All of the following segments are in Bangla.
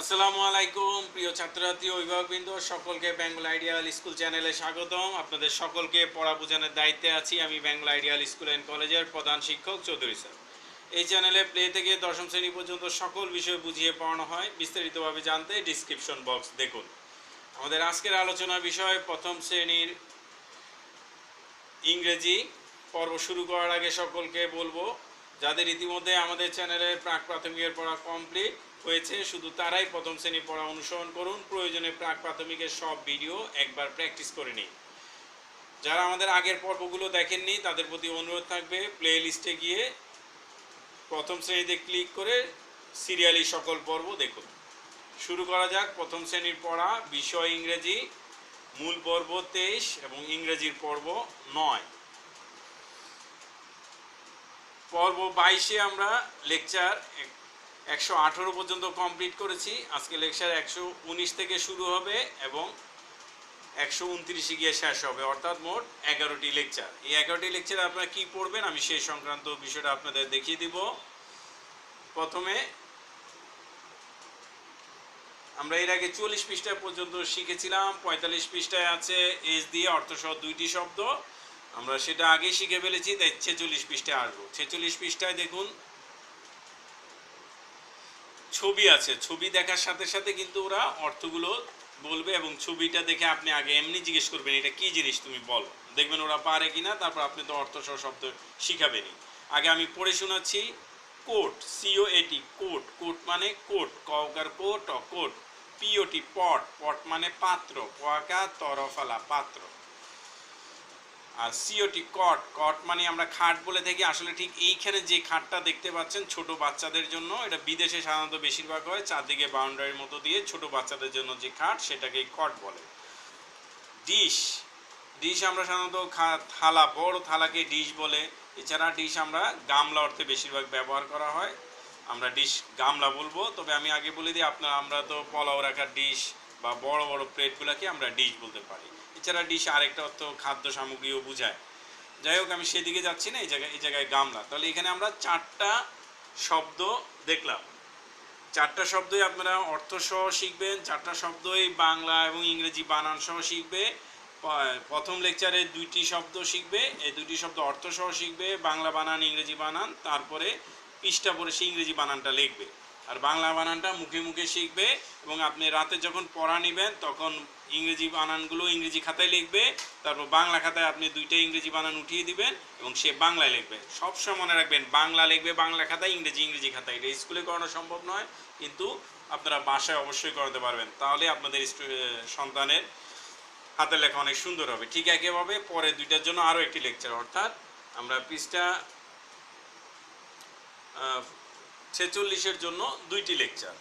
আসসালামু আলাইকুম, প্রিয় ছাত্রছাত্রী, অভিভাবকবৃন্দ, সকলকে বেঙ্গল আইডিয়াল স্কুল চ্যানেলে স্বাগতম। আপনাদের সকলকে পড়া বোঝানোর দায়িত্বে আছি আমি বেঙ্গল আইডিয়াল স্কুল অ্যান্ড কলেজের প্রধান শিক্ষক চৌধুরী স্যার। এই চ্যানেলে প্লে থেকে দশম শ্রেণি পর্যন্ত সকল বিষয় বুঝিয়ে পড়ানো হয়। বিস্তারিতভাবে জানতে ডিসক্রিপশন বক্স দেখুন। আমাদের আজকের আলোচনার বিষয়, প্রথম শ্রেণির ইংরেজি পর্ব শুরু করার আগে সকলকে বলব, যাদের ইতিমধ্যে আমাদের চ্যানেলের প্রাক প্রাথমিকের পড়া কমপ্লিট হয়েছে, শুধু তারাই প্রথম শ্রেণি পড়া অনুসরণ করুন, প্রয়োজনে প্রাক প্রাথমিকের সব ভিডিও একবার প্র্যাকটিস করে নিন। যারা আমাদের আগের পর্বগুলো দেখেননি, তাদের প্রতি অনুরোধ থাকবে প্লে লিস্টে গিয়ে প্রথম শ্রেণীতে ক্লিক করে সিরিয়ালি সকল পর্ব দেখুন। শুরু করা যাক, প্রথম শ্রেণির পড়া, বিষয় ইংরেজি, মূল পর্ব তেইশ এবং ইংরেজির পর্ব নয়। পর্ব বাইশে আমরা লেকচার একশো আঠেরো পর্যন্ত কমপ্লিট করেছি। আজকে লেকচার একশো উনিশ থেকে শুরু হবে এবং একশো উনত্রিশে গিয়ে শেষ হবে, অর্থাৎ মোট এগারোটি লেকচার এই এগারোটি লেকচারে আপনারা কী পড়বেন? আমি সেই সংক্রান্ত বিষয়টা আপনাদের দেখিয়ে দিব। প্রথমে, আমরা এর আগে চল্লিশ পৃষ্ঠা পর্যন্ত শিখেছিলাম, পঁয়তাল্লিশ পৃষ্ঠায় আছে এস দিয়ে অর্থসহ দুইটি শব্দ। আমরা সেটা আগে শিখে ফেলেছি, তাই ছেচল্লিশ পৃষ্ঠায় আসব। ছেচল্লিশ পৃষ্ঠায় দেখুন ছবি আছে। ছবি দেখার সাথে সাথে কিন্তু ওরা অর্থগুলো বলবে এবং ছবিটা দেখে আপনি আগে এমনি জিজ্ঞেস করবেন, এটা কি জিনিস তুমি বলো? দেখবেন ওরা পারে কিনা, তারপর আপনি তো অর্থ সহ শব্দ শিখাবেনই। আগে আমি পড়ে শোনাচ্ছি, coat C O A T coat. Coat মানে কোট কওকার কোট। অ coat P O T pot. Pot মানে পাত্র পোয়াকা তরফালা পাত্র। আর সিওটি কট কট মানে আমরা খাট বলে থাকি। আসলে ঠিক এইখানে যে খাটটা দেখতে পাচ্ছেন, ছোট বাচ্চাদের জন্য, এটা বিদেশে সাধারণত বেশিরভাগ হয়, চারদিকে বাউন্ডারির মতো দিয়ে ছোট বাচ্চাদের জন্য যে খাট, সেটাকে কট বলে। ডিশ ডিশ আমরা সাধারণত থালা, বড় থালাকে ডিশ বলে। এছাড়া ডিশ আমরা গামলা অর্থে বেশিরভাগ ব্যবহার করা হয়। আমরা ডিশ গামলা বলব, তবে আমি আগে বলে দিই, আপনার, আমরা তো পোলাও রাখার ডিশ বা বড় বড় প্লেটগুলোকে আমরা ডিশ বলতে পারি। এছাড়া ডিশ আরেকটা অর্থ খাদ্য সামগ্রীও বোঝায়। যাই হোক, আমি সেদিকে যাচ্ছি না, এই জায়গায় এই জায়গায় গামলা। তাহলে এখানে আমরা চারটা শব্দ দেখলাম। চারটা শব্দই আপনারা অর্থ সহ শিখবেন, চারটা শব্দই বাংলা এবং ইংরেজি বানান সহ শিখবে প্রথম লেকচারে দুইটি শব্দ শিখবে, এই দুইটি শব্দ অর্থ সহ শিখবে, বাংলা বানান, ইংরেজি বানান, তারপরে পৃষ্ঠা পরে সে ইংরেজি বানানটা লিখবে। আর বাংলা বানানটা মুখে মুখে শিখবে এবং আপনি রাতে যখন পড়া নেবেন, তখন ইংরেজি বানানগুলো ইংরেজি খাতায় লিখবে, তারপর বাংলা খাতায় আপনি দুইটা ইংরেজি বানান উঠিয়ে দিবেন এবং সে বাংলায় লিখবে। সবসময় মনে রাখবেন, বাংলা লিখবে, বাংলা খাতায় ইংরেজি ইংরেজি খাতায়। এটা স্কুলে করানো সম্ভব নয়, কিন্তু আপনারা বাসায় অবশ্যই করাতে পারবেন। তাহলে আপনাদের সন্তানের হাতের লেখা অনেক সুন্দর হবে। ঠিক একইভাবে পরে দুইটার জন্য আরও একটি লেকচার, অর্থাৎ আমরা পৃষ্ঠা ছেচল্লিশের জন্য দুইটি লেকচার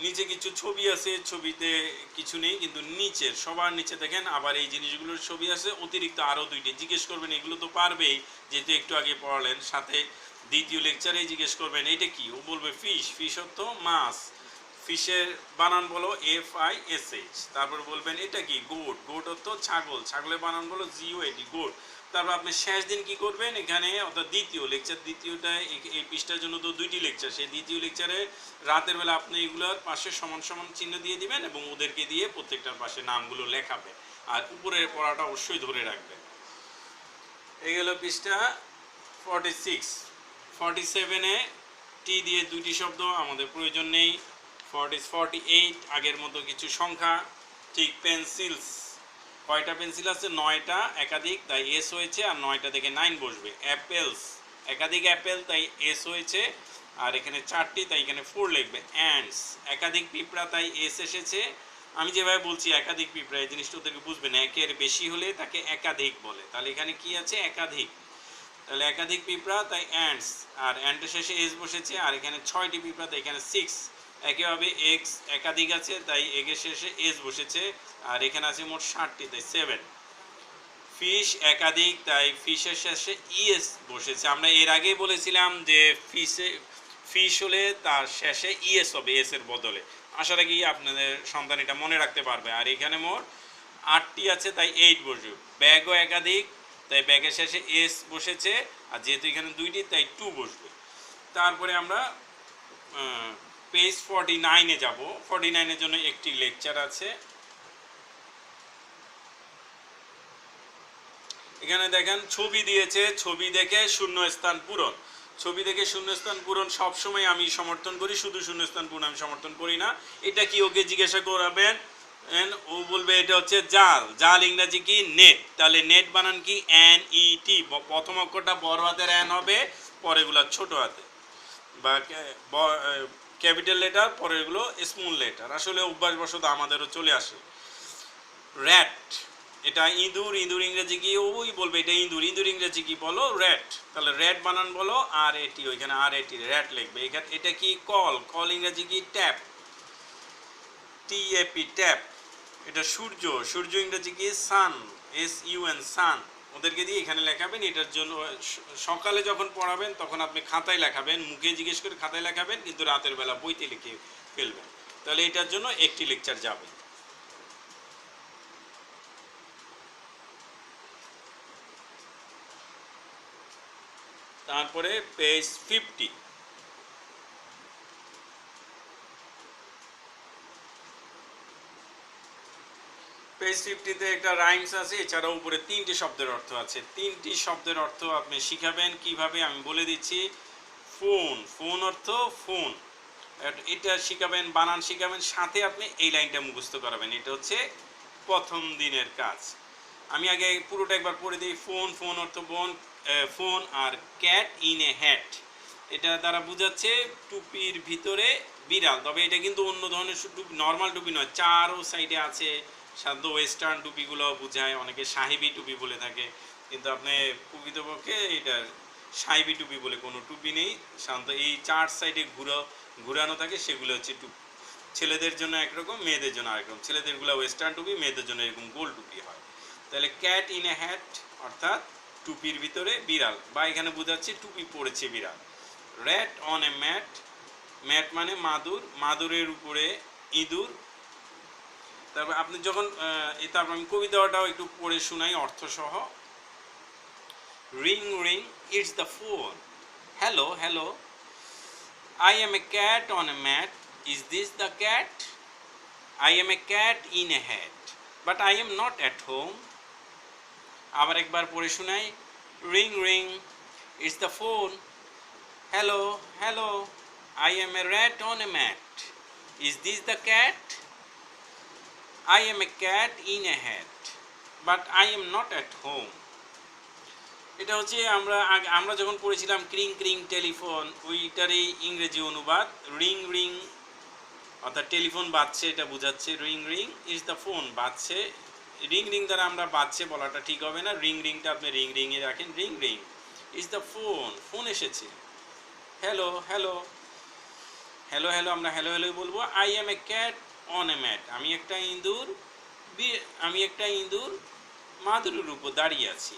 নিচে কিছু ছবি আছে, ছবিতে কিছু নেই, কিন্তু নিচের, সবার নিচে দেখেন, আবার এই জিনিসগুলোর ছবি আছে, অতিরিক্ত আরও দুইটি। জিজ্ঞেস করবেন, এগুলো তো পারবেই, যেহেতু একটু আগে পড়ালেন, সাথে দ্বিতীয় লেকচারে জিজ্ঞেস করবেন, এটা কি? ও বলবে, ফিশ ফিশ অর্থ মাছ। ফিশের বানান বলো এফ আই এস এইচ তারপর বলবেন, এটা কি? গোট। গোট অর্থ ছাগল। ছাগলের বানান বলো জিও এটি গোট। তারপর আপনি শেষ দিন কি করবেন? এখানে অর্থাৎ দ্বিতীয় লেকচার দ্বিতীয়টা এই- পৃষ্ঠার জন্য তো দুইটি লেকচার সেই দ্বিতীয় লেকচারে রাতের বেলা আপনি এগুলোর পাশে সমান সমান চিহ্ন দিয়ে দিবেন এবং ওদেরকে দিয়ে প্রত্যেকটার পাশে নামগুলো লেখাবেন। আর উপরের পড়াটা অবশ্যই ধরে রাখবেন। এই গেল পৃষ্ঠা ফর্টি সিক্স ফর্টি সেভেনে টি দিয়ে দুইটি শব্দ, আমাদের প্রয়োজন নেই। ফর্টি ফর্টি এইট আগের মতো কিছু সংখ্যা, ঠিক পেন্সিলস কয়টা পেন্সিল আছে? নয়টা একাধিক, তাই এস হয়েছে, আর নয়টা থেকে নাইন বসবে। অ্যাপেলস একাধিক অ্যাপেল তাই এস হয়েছে, আর এখানে চারটি, তাই এখানে ফোর লিখবে। অ্যান্ডস একাধিক পিঁপড়া, তাই এস এসেছে। আমি যেভাবে বলছি, একাধিক পিঁপড়া, এই জিনিসটা ওদেরকে বুঝবেন একের বেশি হলে তাকে একাধিক বলে। তাহলে এখানে কি আছে? একাধিক। তাহলে একাধিক পিঁপড়া, তাই অ্যান্ডস আর অ্যান্ডের শেষে এস বসেছে, আর এখানে ছয়টি পিঁপড়া, তাই এখানে সিক্স একইভাবে এক্স একাধিক আছে, তাই এগের শেষে এস বসেছে, আর এখানে আছে মোট ষাটটি, তাই সেভেন ফিশ একাধিক, তাই ফিশের শেষে ইএস বসেছে। আমরা এর আগেই বলেছিলাম যে ফিশে ফিশ হলে তার শেষে ইএস হবে এস এর বদলে। আশা রাখি আপনাদের সন্তান এটা মনে রাখতে পারবে। আর এখানে মোট আটটি আছে, তাই এইট বসবে। ব্যাগও একাধিক, তাই ব্যাগের শেষে এস বসেছে, আর যেহেতু এখানে দুইটি, তাই টু বসবে। তারপরে আমরা পেজ ফর্টি নাইনে যাব। ফর্টি নাইনের জন্য একটি লেকচার আছে। এখানে দেখেন, ছবি দিয়েছে, ছবি দেখে শূন্য স্থান পূরণ। ছবি দেখে শূন্যস্থান পূরণ সবসময় আমি সমর্থন করি, শুধু শূন্যস্থান পূরণ আমি সমর্থন করি না। এটা কি ওকে জিজ্ঞাসা করাবেন? ও বলবে এটা হচ্ছে জাল। জাল ইংরাজি কি? নেট তাহলে নেট বানান কি? এন ই টি প্রথম অক্ষরটা বড় হাতের এন হবে পরেগুলা ছোট হাতে। বা ক্যাপিটাল লেটার পরেরগুলো স্মল লেটার আসলে অভ্যাসবশত আমাদেরও চলে আসে। র্যাট এটা ইঁদুর ইঁদুর ইংরেজি কি? ওই বলবে এটা ইঁদুর। ইঁদুর ইংরেজি কি বলো? র্যাট তাহলে র্যাট বানান বলো আর এটি ওইখানে আর এটি র্যাট লিখবে। এখানে এটা কি কল কল ইংরেজি কি? ট্যাপ টি এপি ট্যাপ এটা সূর্য। সূর্য ইংরেজি কি? Sun S U N sun ওদেরকে দিয়ে এখানে লেখাবেন, এটার জন্য সকালে যখন পড়াবেন তখন আপনি খাতায় লেখাবেন, মুখে জিজ্ঞেস করে খাতায় লেখাবেন, কিন্তু রাতের বেলা বইতে লিখে ফেলবেন। তাহলে এটার জন্য একটি লেকচার যাবে। তারপরে পেজ ফিফটি। ফিফটিতে একটা রাইমস আছে, এছাড়াও উপরে তিনটি শব্দের অর্থ আছে। তিনটি শব্দের অর্থ আপনি শিখাবেন কীভাবে, আমি বলে দিচ্ছি ফোন ফোন অর্থ ফোন এটা শিখাবেন, বানান শিখাবেন, সাথে আপনি এই লাইনটা মুখস্থ করাবেন। এটা হচ্ছে প্রথম দিনের কাজ। আমি আগে পুরোটা একবার পড়ে দিই ফোন ফোন অর্থ বোন ফোন আর ক্যাট ইন এ হ্যাট এটা দ্বারা বোঝাচ্ছে টুপির ভিতরে বিড়াল, তবে এটা কিন্তু অন্য ধরনের টুপি নর্মাল টুপি নয়, চারও সাইডে আছে। সাধ্য ওয়েস্টার্ন টুপিগুলো বোঝায়, অনেকে সাহেবি টুপি বলে থাকে, কিন্তু আপনি প্রকৃতপক্ষে এটা সাহেবি টুপি বলে কোনো টুপি নেই। সাধারণত এই চার সাইডে ঘুরো, ঘুরানো থাকে, সেগুলো হচ্ছে টুপি। ছেলেদের জন্য একরকম, মেয়েদের জন্য আরেকরকম। ছেলেদেরগুলো ওয়েস্টার্ন টুপি, মেয়েদের জন্য এরকম গোল টুপি হয়। তাহলে ক্যাট ইন এ হ্যাট অর্থাৎ টুপির ভিতরে বিড়াল, বা এখানে বোঝাচ্ছে টুপি পড়েছে বিড়াল। Rat on a mat mat মানে মাদুর, মাদুরের উপরে ইঁদুর তারপর আপনি যখন তারপর আমি কবিতাটাও একটু পড়ে শোনাই অর্থসহ। Ring ring it's the phone hello hello I am a cat on a mat is this the cat I am a cat in a hat but I am not at home. আবার একবার পড়ে শোনাই। Ring ring it's the phone hello hello I am a rat on a mat is this the cat I am a cat in a hat but I am not at home এটা হচ্ছে আমরা আমরা যখন পড়েছিলাম ক্রিং ক্রিং টেলিফোন, ওইটারই ইংরেজি অনুবাদ, রিং রিং, অর্থাৎ টেলিফোন বাজছে, এটা বোঝাচ্ছে, ring ring is the phone বাজছে। রিং রিং দ্বারা আমরা বাজছে বলাটা ঠিক হবে না, রিং রিংটা আপনি রিং রিংয়ে রাখেন, ring ring is the phone phone এসেছে। হ্যালো হ্যালো হ্যালো হ্যালো আমরা হ্যালো হ্যালোই বলব। I am a cat on a mat আমি একটা ইঁদুর আমি একটা ইঁদুর মাদুরের উপর দাঁড়িয়ে আছি।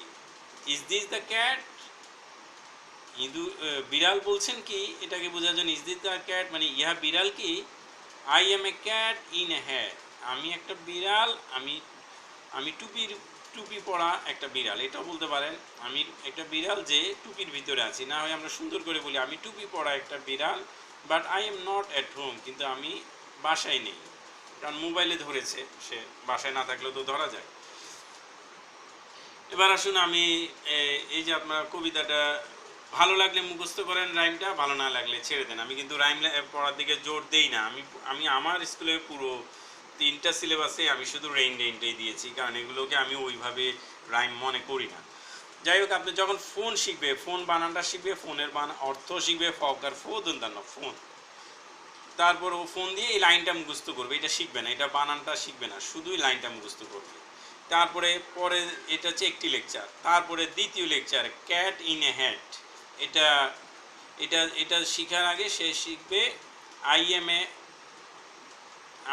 ইজ দিস দ্য ক্যাট ইঁদু আহ, বিড়াল বলছেন কি? এটাকে বোঝার জন্য ইজ দিস দ্য ক্যাট মানে ইহা বিড়াল কি? I am a cat in a hat আমি একটা বিড়াল আমি আমি টুপির টুপি পরা একটা বিড়াল। এটাও বলতে পারেন আমি একটা বিড়াল যে টুপির ভিতরে আছি। না হয় আমরা সুন্দর করে বলি আমি টুপি পরা একটা বিড়াল but I am not at home কিন্তু আমি বাসায় নেই। কারণ মোবাইলে ধরেছে, সে বাসায় না থাকলেও তো ধরা যায়। এবার আসুন আমি এই যে আপনার কবিতাটা, ভালো লাগলে মুখস্থ করেন রাইমটা, ভালো না লাগলে ছেড়ে দেন। আমি কিন্তু রাইম পড়ার দিকে জোর দেই না। আমি আমি আমার স্কুলে পুরো তিনটা সিলেবাসে আমি শুধু রেইন রেইনটাই দিয়েছি, কারণ এগুলোকে আমি ওইভাবে রাইম মনে করি না। যাই হোক, আপনি যখন ফোন শিখবে, ফোন বানানটা শিখবে, ফোনের বান, অর্থ শিখবে ফকার ফো দন্তান্ন ফোন। তারপর ও ফোন দিয়ে এই লাইনটা মুখস্থ করবে। এটা শিখবে না, এটা বানানটা শিখবে না, শুধুই লাইনটা মুখস্থ করবে। তারপরে, পরে এটা হচ্ছে একটি লেকচার তারপরে দ্বিতীয় lecture cat in a hat এটা এটা এটা শেখার আগে সে শিখবে I am a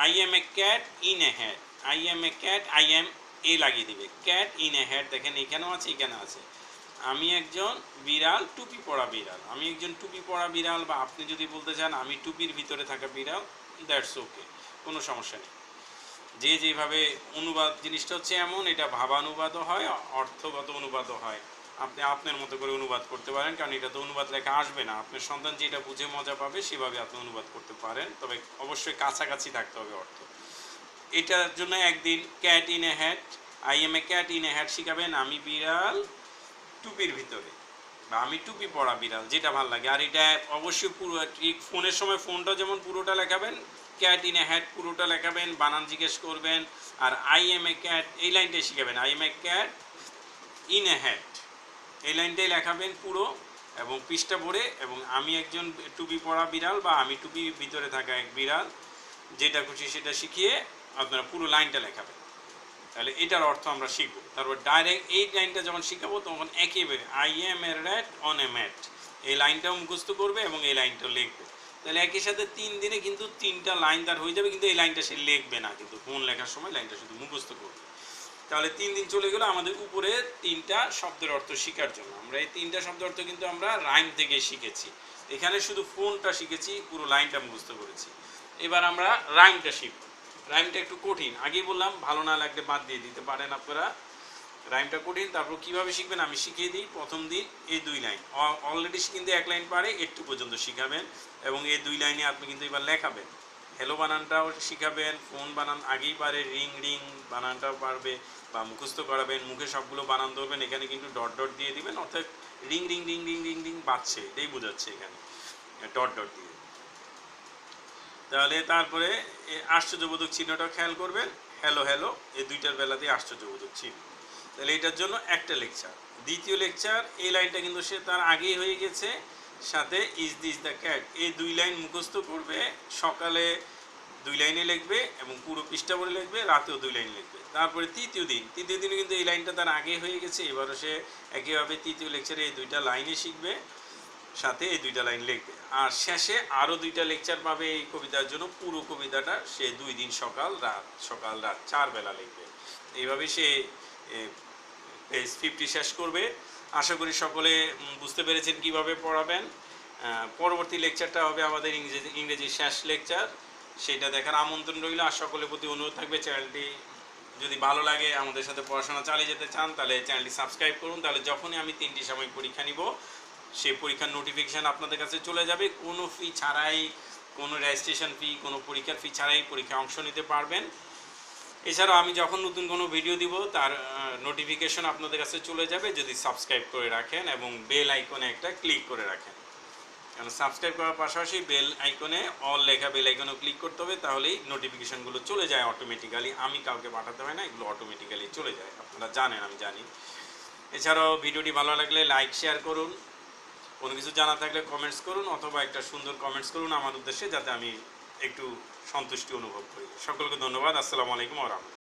I am a cat in a hat I am a cat I am a লাগিয়ে দিবে। ক্যাট ইন এ হ্যাট দেখেন এখানেও আছে এখানে আছে। আমি একজন বিড়াল, টুপি পরা বিড়াল। আমি একজন টুপি পরা বিড়াল বা আপনি যদি বলতে চান আমি টুপির ভিতরে থাকা বিড়াল দ্যাটস ওকে কোনো সমস্যা নেই। যে যেভাবে অনুবাদ, জিনিসটা হচ্ছে এমন, এটা ভাবানুবাদও হয়, অর্থগত অনুবাদও হয়। আপনি আপনার মতো করে অনুবাদ করতে পারেন, কারণ এটা তো অনুবাদ লেখা আসবে না। আপনার সন্তান যেটা বুঝে মজা পাবে, সেভাবে আপনি অনুবাদ করতে পারেন, তবে অবশ্যই কাছাকাছি থাকতে হবে অর্থ। এটার জন্য একদিন cat in a hat I am a cat in a hat শিখাবেন, আমি বিড়াল টুপির ভিতরে। বা আমি টুপি পরা বিড়াল, যেটা ভালো লাগে। আর এটা অবশ্যই পুরো ফোনের সময় ফোনটা যেমন পুরোটা লেখাবেন ক্যাট ইন এ হ্যাট পুরোটা লেখাবেন, বানান জিজ্ঞেস করবেন, আর আই এম এ ক্যাট এই লাইনটাই শিখাবেন। I am a cat in a hat এই লাইনটাই লেখাবেন পুরো, এবং পৃষ্ঠা ভরে, এবং আমি একজন টুপি পরা বিড়াল বা আমি টুপির ভিতরে থাকা এক বিড়াল, যেটা খুশি সেটা শিখিয়ে আপনারা পুরো লাইনটা লেখাবেন। তাহলে এটার অর্থ আমরা শিখব। তারপর ডাইরেক্ট এই লাইনটা যখন শিখাবো, তখন একেবারে I am a rat on a mat এই লাইনটাও মুখস্থ করবে এবং এই লাইনটাও লিখবে। তাহলে একই সাথে তিন দিনে কিন্তু তিনটা লাইন তার হয়ে যাবে, কিন্তু এই লাইনটা সে লিখবে না। কিন্তু ফোন লেখার সময় লাইনটা শুধু মুখস্থ করবে। তাহলে তিন দিন চলে গেলো আমাদের উপরে তিনটা শব্দের অর্থ শেখার জন্য। আমরা এই তিনটা শব্দের অর্থ কিন্তু আমরা রাইম থেকে শিখেছি। এখানে শুধু ফোনটা শিখেছি, পুরো লাইনটা মুখস্থ করেছি। এবার আমরা রাইমটা শিখব। রাইমটা একটু কঠিন। আগেই বললাম, ভালো না লাগলে বাদ দিয়ে দিতে পারেন আপনারা। রাইমটা কঠিন তারপর কীভাবে শিখবেন আমি শিখিয়ে দিই। প্রথম দিন এই দুই লাইন। অলরেডি কিন্তু এক লাইন পারে, একটু পর্যন্ত শিখাবেন এবং এই দুই লাইনে আপনি কিন্তু এবার লেখাবেন। হ্যালো বানানটাও শিখাবেন ফোন বানান আগেই পারে রিং রিং বানানটাও পারবে বা মুখস্থ করাবেন, মুখে সবগুলো বানান ধরবেন, এখানে কিন্তু ডট ডট দিয়ে দিবেন, অর্থাৎ ring ring ring ring ring ring বাজছে, এটাই বোঝাচ্ছে এখানে। ডট ডট দিয়ে। তাহলে তারপরে আশ্চর্যবোধক চিহ্নটা খেয়াল করবেন। হ্যালো হ্যালো এই দুইটার বেলাতেই আশ্চর্যবোধক চিহ্ন। তাহলে এটার জন্য একটা লেকচার দ্বিতীয় লেকচার এই লাইনটা কিন্তু সে তার আগেই হয়ে গেছে। সাথে ইজ দিস দ্য ক্যাট এই দুই লাইন মুখস্থ করবে, সকালে দুই লাইনে লিখবে এবং পুরো পৃষ্ঠা ভরে লিখবে, রাতেও দুই লাইন লিখবে। তারপরে তৃতীয় দিন, তৃতীয় দিনে কিন্তু এই লাইনটা তার আগে হয়ে গেছে, এবারও সে একইভাবে তৃতীয় লেকচারে এই দুইটা লাইনে শিখবে, সাথে এই দুইটা লাইন লিখবে। আর শেষে আরও দুইটা লেকচার পাবে এই কবিতার জন্য, পুরো কবিতাটা সে দুই দিন সকাল, রাত সকাল, রাত চার বেলা লিখবে। এইভাবে সে পেজ ফিফটি শেষ করবে। আশা করি সকলে বুঝতে পেরেছেন কীভাবে পড়াবেন। পরবর্তী লেকচারটা হবে আমাদের ইংরেজি ইংরেজি শেষ লেকচার সেটা দেখার আমন্ত্রণ রইল। আর সকলের প্রতি অনুরোধ থাকবে, চ্যানেলটি যদি ভালো লাগে, আমাদের সাথে পড়াশোনা চালিয়ে যেতে চান, তাহলে চ্যানেলটি সাবস্ক্রাইব করুন। তাহলে যখনই আমি তিনটি সাময়িক পরীক্ষা নিব সেই পরীক্ষার নোটিফিকেশান আপনাদের কাছে চলে যাবে। কোনো ফি ছাড়াই, কোনো রেজিস্ট্রেশন ফি কোনো পরীক্ষার ফি ছাড়াই পরীক্ষায় অংশ নিতে পারবেন। এছাড়াও আমি যখন নতুন কোনো ভিডিও দিব, তার নোটিফিকেশন আপনাদের কাছে চলে যাবে। যদি সাবস্ক্রাইব করে রাখেন এবং বেল আইকনে একটা ক্লিক করে রাখেন। কারণ সাবস্ক্রাইব করার পাশাপাশি বেল আইকনে অল লেখা বেল আইকনেও ক্লিক করতে হবে, তাহলেই নোটিফিকেশনগুলো চলে যায় অটোমেটিক্যালি আমি কাউকে পাঠাতে হয় না, এগুলো অটোমেটিক্যালি চলে যায়। আপনারা জানেন, আমি জানি। এছাড়াও ভিডিওটি ভালো লাগলে লাইক শেয়ার করুন। কোনো কিছু জানা থাকলে কমেন্টস করুন, অথবা একটা সুন্দর কমেন্টস করুন আমার উদ্দেশ্যে, যাতে আমি একটু সন্তুষ্টি অনুভব করি। সকলকে ধন্যবাদ। আসসালামু আলাইকুম আহমদ